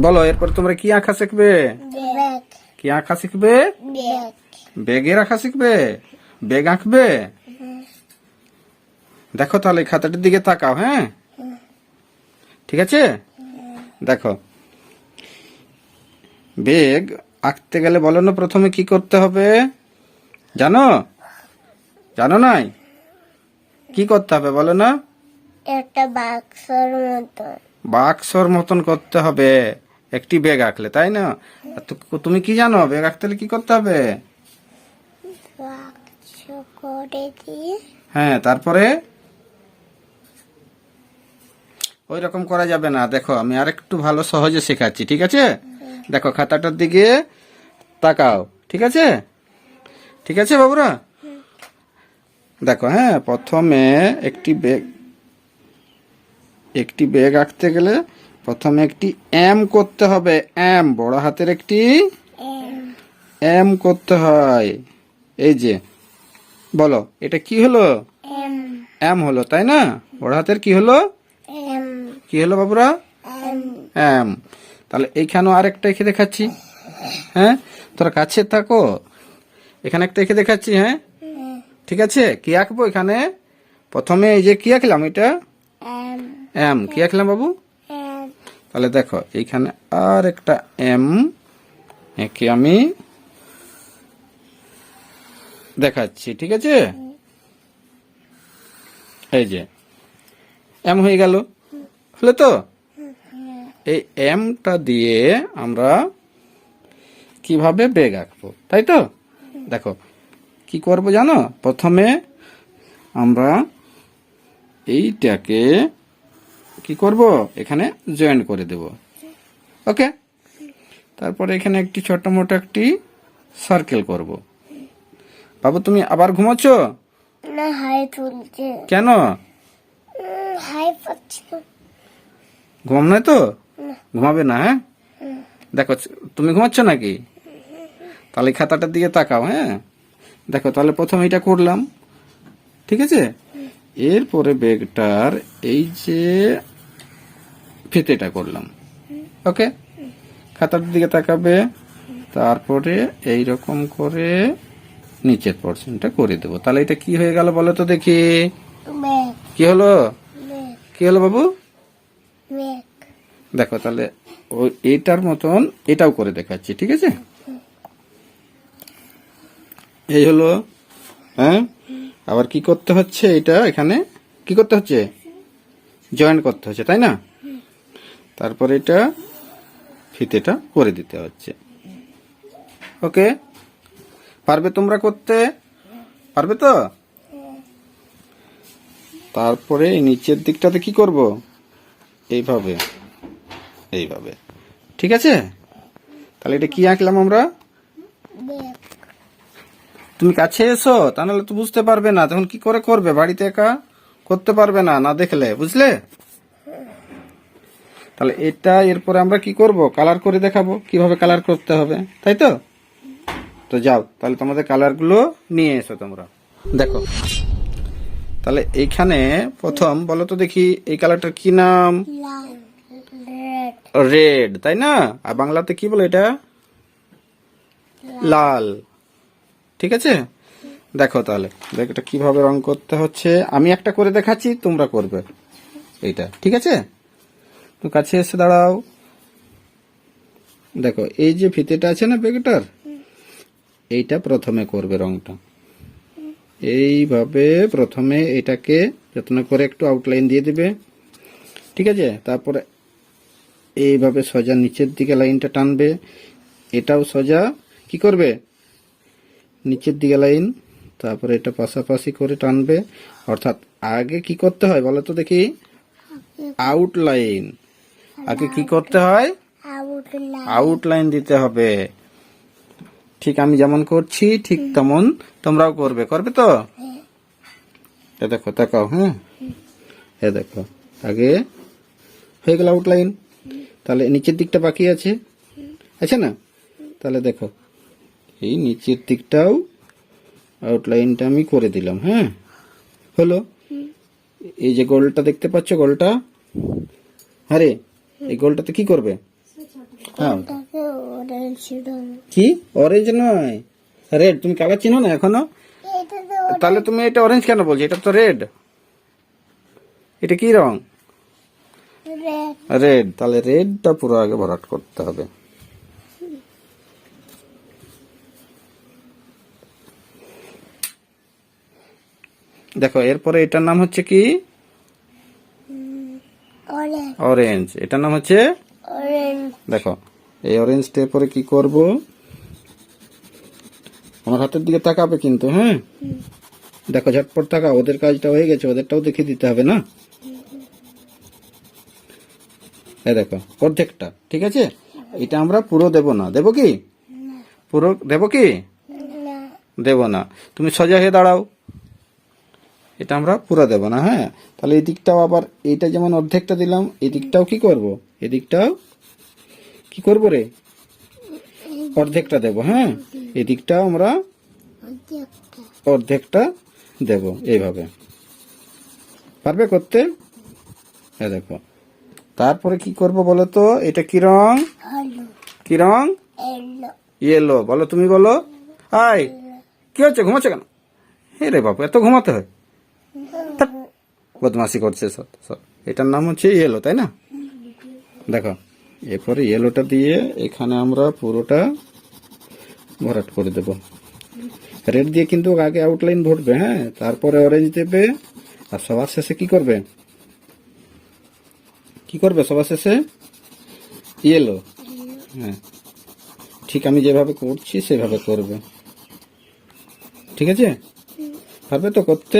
বলো এরপর তোমরা কি আঁকা শিখবে? কি আঁকা শিখবে? বেগের আঁকা শিখবে? বেগ আঁকবে? দেখো তাহলে খাতাটার দিকে তাকাও হ্যাঁ? ঠিক আছে? দেখো। বেগ আঁকতে গেলে বলো না প্রথমে কি করতে হবে? জানো? জানো নাই? কি করতে হবে বলো না? একটা বাক্সর মতো বাক্সর মতন করতে হবে। একটি বেগ আঁকলে, তাই না? তুমি কি জানো বেগ আঁকতে কি করতে হবে? হ্যাঁ তারপরে? ওই রকম করা যাবে না। দেখো, আমি আর একটু ভালো সহজে শেখাচ্ছি, ঠিক আছে? দেখো, খাতাটার দিকে তাকাও, ঠিক আছে? ঠিক আছে, বাবুরা? দেখো হ্যাঁ প্রথমে একটি বেগ একটি বেগ আঁকতে গেলে প্রথমে একটি এম করতে হবে। এম বড় হাতের একটি এম করতে হয়। এই যে বলো এটা কি হলো? এম। হলো তাই না? বড় হাতের কি হলো? কি হলো বাবুরা? এম। এম। তাহলে এইখানেও আরেকটা এঁকে দেখাচ্ছি। হ্যাঁ? তোরা কাছে থাকো। এখানে একটা এঁকে দেখাচ্ছি হ্যাঁ? ঠিক আছে? কি আঁকবো এখানে? প্রথমে এই যে কি আঁকলাম এটা? এম কি আঁকলাম বাবু? তাহলে দেখো এইখানে আর একটা এম একে আমি দেখাচ্ছি ঠিক আছে? এই যে এম হয়ে গেল। হলো তো? এই এমটা দিয়ে আমরা কীভাবে বেগ আঁকবো তাই তো? দেখো কি করব জানো? প্রথমে আমরা এইটাকে কি করব? এখানে জয়েন করে দেব। ওকে তারপরে এখানে একটি ছোট মোটো একটি সার্কেল করব। বাবু তুমি আবার ঘুমাচ্ছ? না হাই তুলছে। কেন? হাই পাচ্ছি না। ঘুমাম নয় তো? ঘুমাবে না হ্যাঁ? দেখো তুমি ঘুমাচ্ছ নাকি? তাহলে খাতাটার দিকে তাকাও হ্যাঁ? দেখো তাহলে প্রথম এটা করলাম। ঠিক আছে? এরপরে ব্যাগটার এই যে ফিতেটা করলাম। ওকে খাতার দিকে তাকাবে তারপরে এই রকম করে নিচের পোর্শনটা করে দেবো। তাহলে এটা কি হয়ে গেল বলো তো দেখি। কি হলো? কি হলো বাবু? দেখো তাহলে ওই এটার মতন এটাও করে দেখাচ্ছি ঠিক আছে? এই হলো হ্যাঁ? আবার কি করতে হচ্ছে এটা এখানে? কি করতে হচ্ছে? জয়েন করতে হচ্ছে তাই না? তারপর এটা ফিতেটা করে দিতে হচ্ছে। ওকে? পারবে তোমরা করতে? পারবে তো? তারপরে নিচের দিকটাতে কি করব? এইভাবে এইভাবে। ঠিক আছে? তাহলে এটা কি আঁকলাম আমরা? তুমি কাছে এসো, তা নাহলে তো বুঝতে পারবে না। তখন কি করে করবে? বাড়িতে একা করতে পারবে না না দেখলে, বুঝলে? তাহলে এটা এরপরে আমরা কি করব? কালার করে দেখাবো। কীভাবে কালার করতে হবে? তাই তো? তো যাও তাহলে তোমাদের কালারগুলো নিয়ে এসো তোমরা। দেখো। তাহলে এইখানে প্রথম বলো তো দেখি এই কালারটার কি নাম? রেড রেড তাই না? আর বাংলাতে কি বলে এটা? লাল। ঠিক আছে? দেখো তাহলে দেখ এটা কীভাবে রং করতে হচ্ছে। আমি একটা করে দেখাচ্ছি তোমরা করবে। এইটা ঠিক আছে? তো কাছে এসে দাঁড়াও। দেখো এই যে ফিতেটা আছে না বেগটার এইটা প্রথমে করবে রংটা। এইভাবে প্রথমে এটাকে যত্ন করে একটু আউটলাইন দিয়ে দেবে। ঠিক আছে? তারপরে এইভাবে সোজা নিচের দিকে লাইনটা টানবে। এটাও সোজা। কি করবে? নিচের দিকে লাইন তারপরে এটা পাশাপাশি করে টানবে। অর্থাৎ আগে কি করতে হয় বলো তো দেখি? আউটলাইন আগে কি করতে হয়? আউটলাইন দিতে হবে। ঠিক আমি যেমন করছি ঠিক তেমন তোমরাও করবে। করবে তো? এ দেখো তাকাও হ্যাঁ এ দেখো আগে হয়ে গেল আউটলাইন তাহলে নিচের দিকটা বাকি আছে? আছে না? তাহলে দেখো এই নিচের দিকটাও আউটলাইনটা আমি করে দিলাম হ্যাঁ? হলো? এই যে গোলটা দেখতে পাচ্ছ গোলটা? আরে এই গোলটাতে কি করবে? হ্যাঁ। কি? অরেঞ্জ নয়। রেড তুমি কালার চিনো না এখনও? তাহলে তুমি এটা অরেঞ্জ কেন বলছো? এটা তো রেড এটা কি রং? রেড তাহলে রেডটা পুরো আগে ভরাট করতে হবে। দেখো, এরপরে এটার নাম হচ্ছে কি? অরেঞ্জ এটার নাম হচ্ছে? দেখো এই অরেঞ্জটার পরে কি করব? আমার হাতের দিকে তাকাবে কিন্তু হ্যাঁ? দেখো ঝটপট তাকা ওদের কাজটা হয়ে গেছে ওদেরটাও দেখিয়ে দিতে হবে না? এই দেখো অর্ধেকটা ঠিক আছে? এটা আমরা পুরো দেব না দেব কি? পুরো দেব কি? দেব না। তুমি সোজা হয়ে দাঁড়াও। এটা আমরা পুরো দেব না হ্যাঁ? তাহলে এই দিকটাও আবার এইটা যেমন অর্ধেকটা দিলাম এই দিকটাও কি করব? এই দিকটাও কি করব রে? অর্ধেকটা দেব হ্যাঁ? এই দিকটাও আমরা অর্ধেকটা দেব এইভাবে। পারবে করতে? হ্যাঁ দেখো। তারপরে কি করব বলো তো? এটা কি রং? কি রং? ইয়েলো বলো তুমি বলো। আয়! কি হচ্ছে? ঘুমাচ্ছে কেন? হে রে বাবু এত ঘুমাতে হয়। বদমাসি করছে এটার নাম হচ্ছে ইয়েলো তাই না? দেখো এরপরে ইয়েলোটা দিয়ে এখানে আমরা পুরোটা ভরাট করে দেব। রেড দিয়ে কিন্তু আগে আউটলাইন ভরবে হ্যাঁ? তারপরে অরেঞ্জ দেবে আর সবার শেষে কি করবে? কি করবে সবার শেষে? ইয়েলো হ্যাঁ। ঠিক আমি যেভাবে করছি সেভাবে করবে। ঠিক আছে? পারবে তো করতে।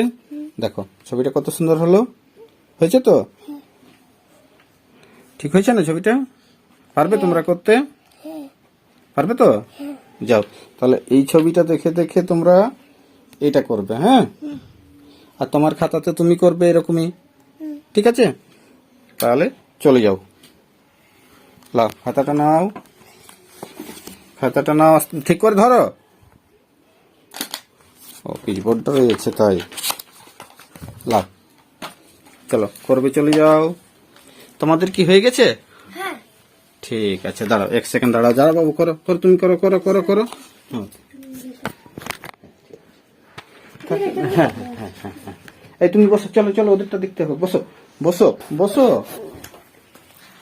দেখো ছবিটা কত সুন্দর হলো? হয়েছে তো? ঠিক হয়েছে না ছবিটা? পারবে তোমরা করতে? পারবে তো? যাও তাহলে এই ছবিটা দেখে দেখে তোমরা এটা করবে হ্যাঁ? আর তোমার খাতাতে তুমি করবে এরকমই। ঠিক আছে? তাহলে চলে যাও। লাও খাতাটা নাও। খাতাটা নাও ঠিক করে ধরো। ও পিচবোর্ডটা রয়েছে তাই। লাও। চলো করবে চলে যাও। তোমাদের কি হয়ে গেছে? হ্যাঁ। ঠিক আছে দাঁড়াও এক সেকেন্ড দাঁড়াও দাঁড়াও বাবু করো করো তুমি করো করো করো করো। হুম। হ্যাঁ হ্যাঁ হ্যাঁ হ্যাঁ। এই তুমি বসো চলো চলো ওদেরটা দেখতে হবে। বসো বসো বসো।